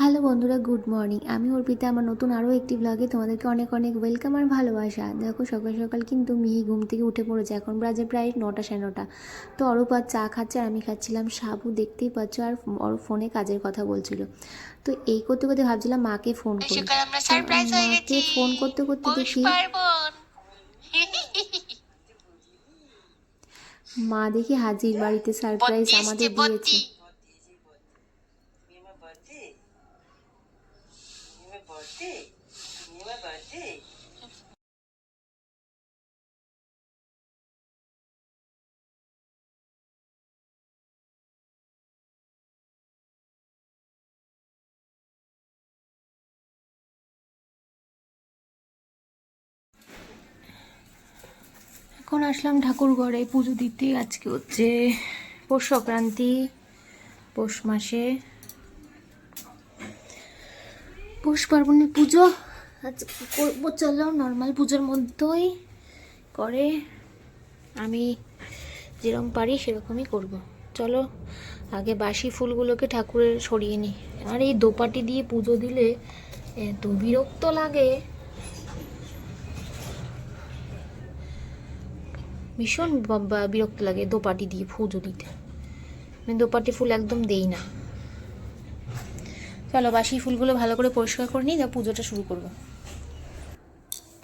Hello বন্ধুরা good morning আমি অর্পিতা আমার নতুন আরও একটি ব্লগে তোমাদেরকে অনেক অনেক ওয়েলকাম আর ভালোবাসা। দেখো সকাল সকাল কিন্তু মিহি ঘুম থেকে উঠে পড়েছে। এখন বাজে প্রায় নটা সাড়ে নটা। তো অরূপ আর চা খাচ্ছে আর আমি খাচ্ছিলাম সাবু। দেখতেই পাচ্ছ আর অরূপ ফোনে কাজের কথা বলছিল। তো এই করতে করতে ভাবছিলাম মাকে ফোন করি। মাকে ফোন করতে করতে দেখি মা দেখি হাজির বাড়িতে সারপ্রাইজ আমাদের দিয়েছে। Birthday. Birthday. এখন আসলাম ঠাকুর ঘরে পুজো দিতে আজকে হচ্ছে পৌষ সংক্রান্তি পৌষ মাসে পৌষ পার্বণের পুজো। আজকে করব চলো? নর্মাল পুজোর মধ্যেই করে আমি যেরকম পারি সেরকমই করব। চলো, আগে বাসি ফুলগুলোকে ঠাকুরের সরিয়ে নিই। আর এই দোপাটি দিয়ে পুজো দিলে এত বিরক্ত লাগে। ভীষণ বিরক্ত লাগে দোপাটি দিয়ে পুজো দিতে। আমি দোপাটি ফুল একদম দেই না। চলো, বাসি ফুলগুলো ভালো করে পরিষ্কার করে নিই পুজোটা শুরু করব।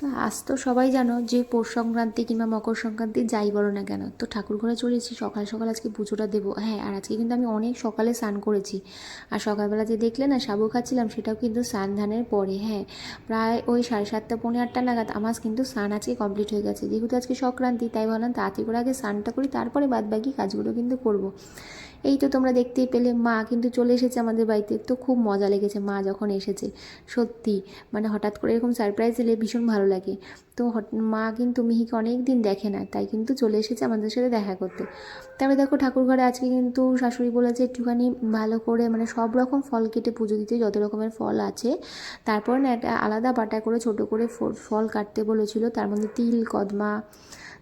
তো আজ তো সবাই জানো যে পৌষ সংক্রান্তি কিংবা মকর সংক্রান্তি যাই বলো না কেন, তো ঠাকুর ঘরে চলে এসেছি, সকাল সকাল আজকে পুজোটা দেবো। হ্যাঁ আর আজকে কিন্তু আমি অনেক সকালে স্নান করেছি। আর সকালবেলা যে দেখলে না সাবু খাচ্ছিলাম, সেটাও কিন্তু স্নান ধানের পরে হ্যাঁ। প্রায় ওই সাড়ে সাতটা, পৌনে আটটা নাগাদ আমার কিন্তু স্নান আজকে কমপ্লিট হয়ে গেছে। যেহেতু আজকে সংক্রান্তি, তাই বললাম তাড়াতাড়ি করে আগে স্নানটা করি, তারপরে বাদ বাকি কাজগুলো কিন্তু করব। এই তো তোমরা দেখতেই পেলে, মা কিন্তু চলে এসেছে আমাদের বাড়িতে। তো খুব মজা লেগেছে, মা যখন এসেছে, সত্যি। মানে হঠাৎ করে এরকম সারপ্রাইজ এলে ভীষণ ভালো লাগে। তো মা কিন্তু মিহিকে অনেক দিন দেখে না, তাই কিন্তু চলে এসেছে আমাদের সাথে দেখা করতে। তারপরে দেখো ঠাকুর ঘরে আজকে কিন্তু শাশুড়ি বলেছে একটুখানি ভালো করে মানে সব রকম ফল কেটে পুজো দিতে, যত রকমের ফল আছে। তারপর না একটা আলাদা বাটা করে ছোট করে ফল কাটতে বলেছিল, তার মধ্যে তিল, কদমা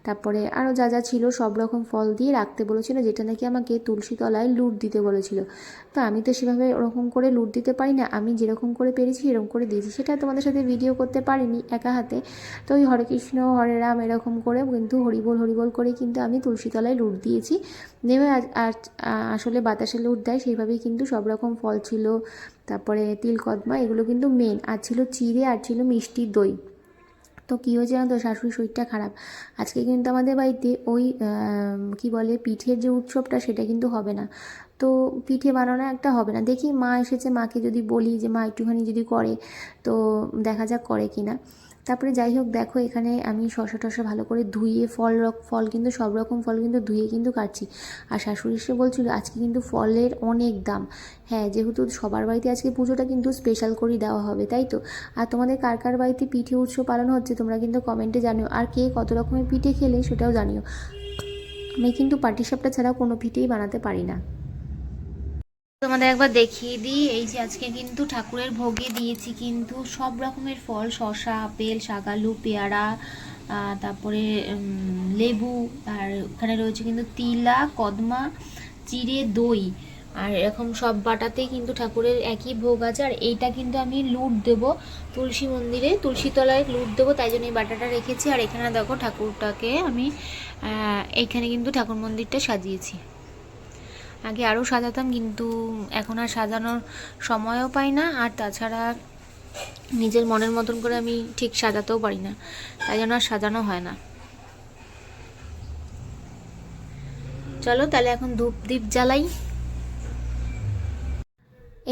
তারপরে আরও যা যা ছিল সব রকম ফল দিয়ে রাখতে বলেছিল, যেটা নাকি আমাকে তুলসী তলায় লুট দিতে বলেছিল। তো আমি তো সেভাবে ওরকম করে লুট দিতে পারি না, আমি যেরকম করে পেরেছি এরকম করে দিয়েছি। সেটা তোমাদের সাথে ভিডিও করতে পারিনি একা হাতে। তো ওই হরে কৃষ্ণ, হরে রাম এরকম করে কিন্তু হরিবোল হরিবোল করে কিন্তু আমি তুলসী তলায় লুট দিয়েছি। নেমে আর আসলে বাতাসে লুট দেয়, সেইভাবেই কিন্তু সব রকম ফল ছিল। তারপরে তিল কদমা এগুলো কিন্তু মেন আর ছিল চিড়ে, আর ছিল মিষ্টি দই। তো কী হয়েছে জানো তো শাশুড়ির শরীরটা খারাপ। আজকে কিন্তু আমাদের বাড়িতে ওই কি বলে, পিঠের যে উৎসবটা সেটা কিন্তু হবে না। তো পিঠে বানানো একটা হবে না। দেখি মা এসেছে, মাকে যদি বলি যে মা একটুখানি যদি করে, তো দেখা যাক করে কি না তারপরে যাই হোক দেখো এখানে আমি শশা টশা ভালো করে ধুয়ে ফল ফল কিন্তু সব রকম ফল কিন্তু ধুয়ে কিন্তু কাটছি। আর শাশুড়ি এসে বলছিল, আজকে কিন্তু ফলের অনেক দাম। হ্যাঁ যেহেতু সবার বাড়িতে আজকে পুজোটা কিন্তু স্পেশাল করেই দেওয়া হবে, তাই তো? আর তোমাদের কার কার বাড়িতে পিঠে উৎসব পালন হচ্ছে তোমরা কিন্তু কমেন্টে জানিও। আর কে কত রকমের পিঠে খেলে সেটাও জানিও। আমি কিন্তু পাটিসাপটা ছাড়া কোনো পিঠেই বানাতে পারি না। তোমাদের একবার দেখিয়ে দিই, এই যে আজকে কিন্তু ঠাকুরের ভোগে দিয়েছি কিন্তু সব রকমের ফল শশা আপেল, শাকালু, পেয়ারা তারপরে লেবু, আর এখানে রয়েছে কিন্তু তিলা, কদমা, চিড়ে, দই। আর এরকম সব বাটাতেই কিন্তু ঠাকুরের একই ভোগ আছে, আর এইটা কিন্তু আমি লুট দেবো তুলসী মন্দিরে, তুলসী তলায় লুট দেবো, তাই জন্য এই বাটাটা রেখেছি। আর এখানে দেখো ঠাকুরটাকে আমি এখানে কিন্তু ঠাকুর মন্দিরটা সাজিয়েছি। আগে আরও সাজাতাম, কিন্তু এখন আর সাজানোর সময়ও পাই না। আর তাছাড়া নিজের মনের মতন করে আমি ঠিক সাজাতেও পারি না। তাই জন্য আর সাজানো হয় না। চলো তাহলে এখন ধূপ দীপ জ্বালাই।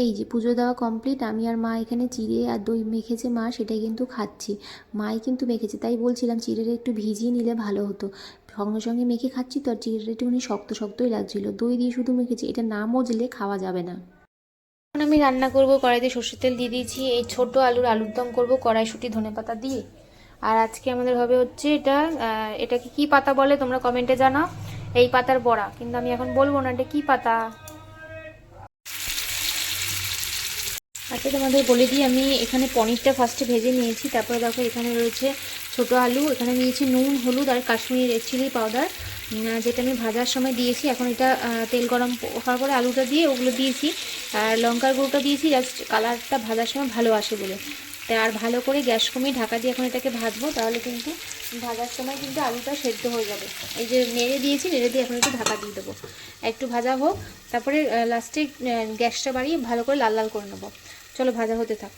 এই যে পুজো দেওয়া কমপ্লিট আমি আর মা এখানে চিড়ে আর দই মেখেছে মা, সেটাই কিন্তু খাচ্ছি। মাই কিন্তু মেখেছে, তাই বলছিলাম চিড়েটা একটু ভিজিয়ে নিলে ভালো হতো। সঙ্গে সঙ্গে মেখে খাচ্ছি তো আর একটুখানি শক্ত শক্তই লাগছিল। দই দিয়ে শুধু মেখেছি, এটা না মজলে খাওয়া যাবে না। এখন আমি রান্না করব কড়াইতে সর্ষের তেল দিয়ে দিয়েছি, এই ছোট আলুর আলুর দম করব কড়াইশুঁটি, ধনে পাতা দিয়ে। আর আজকে আমাদের হবে হচ্ছে এটা এটাকে কি পাতা বলে তোমরা কমেন্টে জানাও, এই পাতার বড়া। কিন্তু আমি এখন বলব না এটা কি পাতা। আচ্ছা তোমাদের বলে দিই, আমি এখানে পনিরটা ফার্স্টে ভেজে নিয়েছি। তারপরে দেখো, এখানে রয়েছে ছোট আলু, এখানে নিয়েছি নুন, হলুদ আর কাশ্মীরি রেড চিলি পাউডার যেটা আমি ভাজার সময় দিয়েছি। এখন এটা তেল গরম হওয়ার পরে আলুটা দিয়ে ওগুলো দিয়েছি। আর লঙ্কার গুঁড়োটা দিয়েছি জাস্ট কালারটা ভাজার সময় ভালো আসে বলে। তাই আর ভালো করে গ্যাস কমিয়ে ঢাকা দিয়ে এখন এটাকে ভাজবো, তাহলে কিন্তু ভাজার সময় কিন্তু আলুটা সেদ্ধ হয়ে যাবে। এই যে নেড়ে দিয়েছি, নেড়ে দিয়ে এখন একটু ঢাকা দিয়ে দেবো। একটু ভাজা হোক, তারপরে লাস্টে গ্যাসটা বাড়িয়ে ভালো করে লাল লাল করে নেব। চলো ভাজা হতে থাক।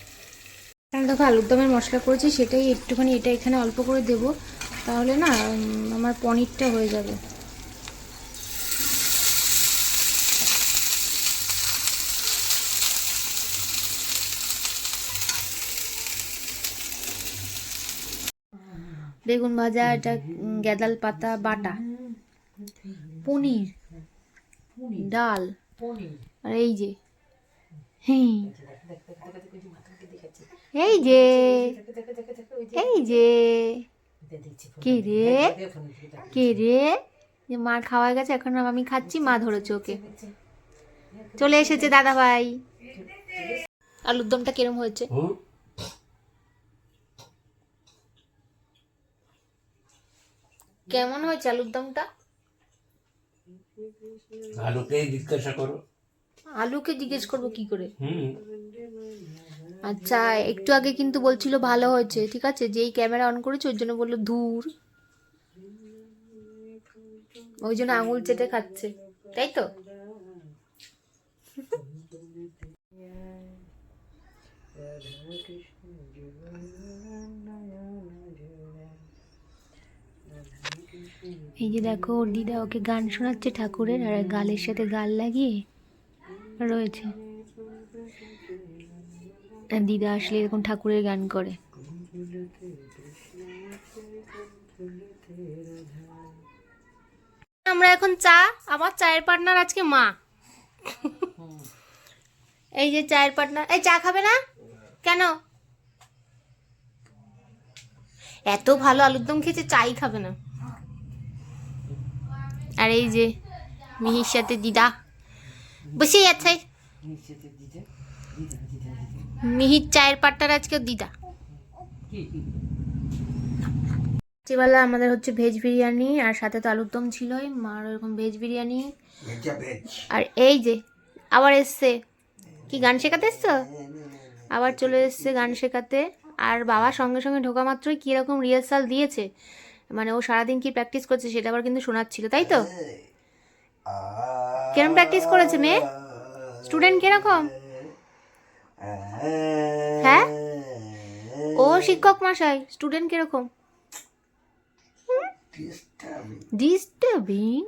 আমি দেখো আলুর দমের মশলা করেছি সেটাই একটুখানি এটা এখানে অল্প করে দেবো তাহলে না আমার পনিরটা হয়ে যাবে। বেগুন ভাজা এটা উম, গ্যাদাল পাতা বাটা পনির ডাল আর এই যে এই যে এই যে। কে রে? কে রে? যে মার খাওয়া গেছে এখন আমি খাচ্ছি মা ধরেছে ওকে। চলে এসেছে দাদা ভাই। আলুর দমটা কিরম হয়েছে? কেমন হয়েছে আলুর দমটা? আলোকে জিজ্ঞাসা করো। আলুকে জিজ্ঞেস করব কি করে? হুম। আচ্ছা একটু আগে কিন্তু বলছিল ভালো হয়েছে ঠিক আছে? যেই ক্যামেরা অন করেছে ওই জন্য বলল দূর ওই জন্য আঙুল চেটে খাচ্ছে তাই তো? এই যে দেখো ওর দিদা ওকে গান শোনাচ্ছে ঠাকুরের আর গালের সাথে গাল লাগিয়ে। রয়েছে। দিদা আসলে এরকম ঠাকুরের গান করে। আমরা এখন চা, আমার চায়ের পার্টনার আজকে মা। এই যে চায়ের পার্টনার, এই চা খাবে না? কেন? এত ভালো আলুর দম খেয়েছে, চাই খাবে না। আর এই যে মিহির সাথে দিদা। বসেই আছে। মিহির চায়ের পাট্টার আজকে দিদা। রাত্রিবেলা আমাদের হচ্ছে ভেজ বিরিয়ানি আর সাথে তো আলুর দম ছিলই। মার এরকম ভেজ বিরিয়ানি। আর এই যে আবার এসছে। কি গান শেখাতে এসছো? আবার চলে এসছে গান শেখাতে। আর বাবা সঙ্গে সঙ্গে ঢোকা মাত্রই কীরকম রিহার্সাল দিয়েছে। মানে ও সারাদিন কি প্র্যাকটিস করছে সেটা আবার কিন্তু শোনাচ্ছিল তাই তো? কিরম প্র্যাকটিস করেছে মেয়ে? স্টুডেন্ট কীরকম? হ্যাঁ? ও শিক্ষক মশাই স্টুডেন্ট কীরকম? ডিস্টার্বিং